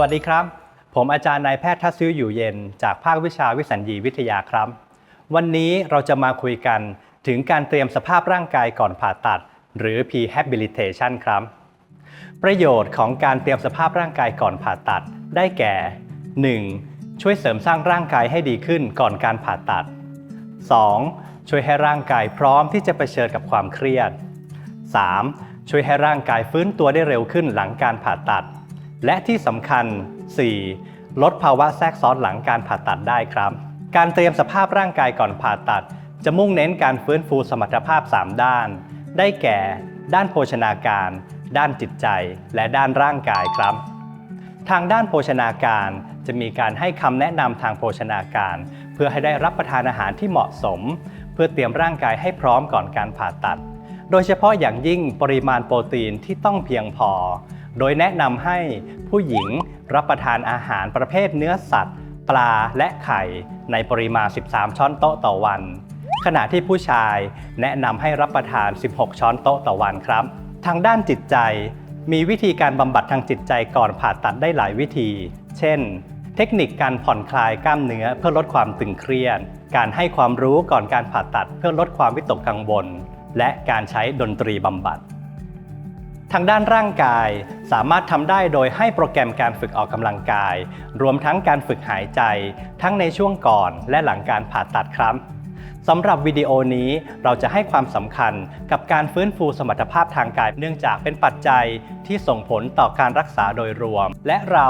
วัสดีครับ ผมอาจารย์นายแพทย์ทัศน์อยู่เย็น จากภาควิชาวิสัญญีวิทยาครับ วันนี้เราจะมาคุยกันถึงการเตรียมสภาพร่างกายก่อนผ่าตัด หรือ prehabilitation ครับ ประโยชน์ของการเตรียมสภาพร่างกายก่อนผ่าตัด ได้แก่ 1. ช่วยเสริมสร้างร่างกายให้ดีขึ้นก่อนการผ่าตัด 2. ช่วยให้ร่างกายพร้อมที่จะเผชิญกับความเครียด 3. ช่วยให้ร่างกายฟื้นตัวได้เร็วขึ้นหลังการผ่าตัด และที่สำคัญ 4. ลดภาวะแทรกซ้อนหลังการผ่าตัดได้ครับ การเตรียมสภาพร่างกายก่อนผ่าตัด จะมุ่งเน้นการฟื้นฟูสมรรถภาพ 3 ด้าน ได้แก่ ด้านโภชนาการ ด้านจิตใจ และด้านร่างกายครับ ทางด้านโภชนาการจะมีการให้คำแนะนำทางโภชนาการ เพื่อให้ได้รับประทานอาหารที่เหมาะสม เพื่อเตรียมร่างกายให้พร้อมก่อนการผ่าตัด โดยเฉพาะอย่างยิ่งปริมาณโปรตีนที่ต้องเพียงพอ โดยแนะนำให้ผู้หญิงรับประทานอาหารประเภทเนื้อสัตว์ ปลาและไข่ ในปริมาณ 13 ช้อนโต๊ะต่อวัน ขณะที่ผู้ชายแนะนำให้รับประทาน 16 ช้อนโต๊ะต่อวันครับ ทางด้านจิตใจ มีวิธีการบำบัดทางจิตใจก่อนผ่าตัดได้หลายวิธี เช่น เทคนิคการผ่อนคลายกล้ามเนื้อเพื่อลดความตึงเครียด การให้ความรู้ก่อนการผ่าตัดเพื่อลดความวิตกกังวลและการใช้ดนตรีบำบัด ทางด้านร่างกายสามารถทำได้โดยให้โปรแกรมการฝึกออกกำลังกาย รวมทั้งการฝึกหายใจ ทั้งในช่วงก่อนและหลังการผ่าตัดครับสำหรับวิดีโอนี้เราจะให้ความสำคัญกับการฟื้นฟูสมรรถภาพทางกาย เนื่องจากเป็นปัจจัยที่ส่งผลต่อการรักษาโดยรวม และเรา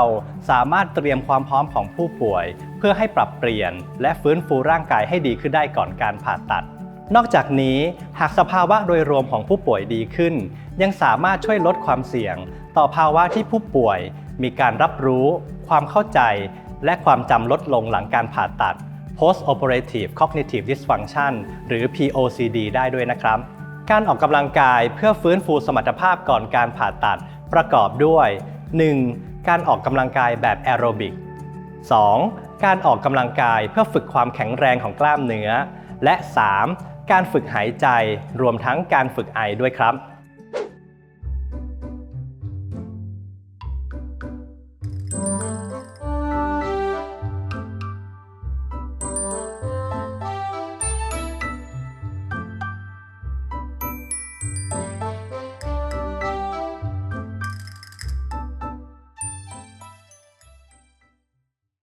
สามารถเตรียมความพร้อมของผู้ป่วย เพื่อให้ปรับเปลี่ยน และฟื้นฟูร่างกายให้ดีขึ้นได้ก่อนการผ่าตัด นอกจากนี้หากสภาวะโดยรวมของผู้ป่วยดีขึ้น ยังสามารถช่วยลดความเสี่ยง ต่อภาวะที่ผู้ป่วย มีการรับรู้ ความเข้าใจ และความจำลดลงหลังการผ่าตัด post operative cognitive dysfunction หรือ POCD ได้ด้วยนะครับ การออกกำลังกายเพื่อฟื้นฟูสมรรถภาพก่อนการผ่าตัด ประกอบด้วย 1. การออกกำลังกายแบบแอโรบิก 2. การออกกำลังกายเพื่อฝึกความแข็งแรงของกล้ามเนื้อ และ 3. การฝึกหายใจรวมทั้งการฝึกไอด้วยครับ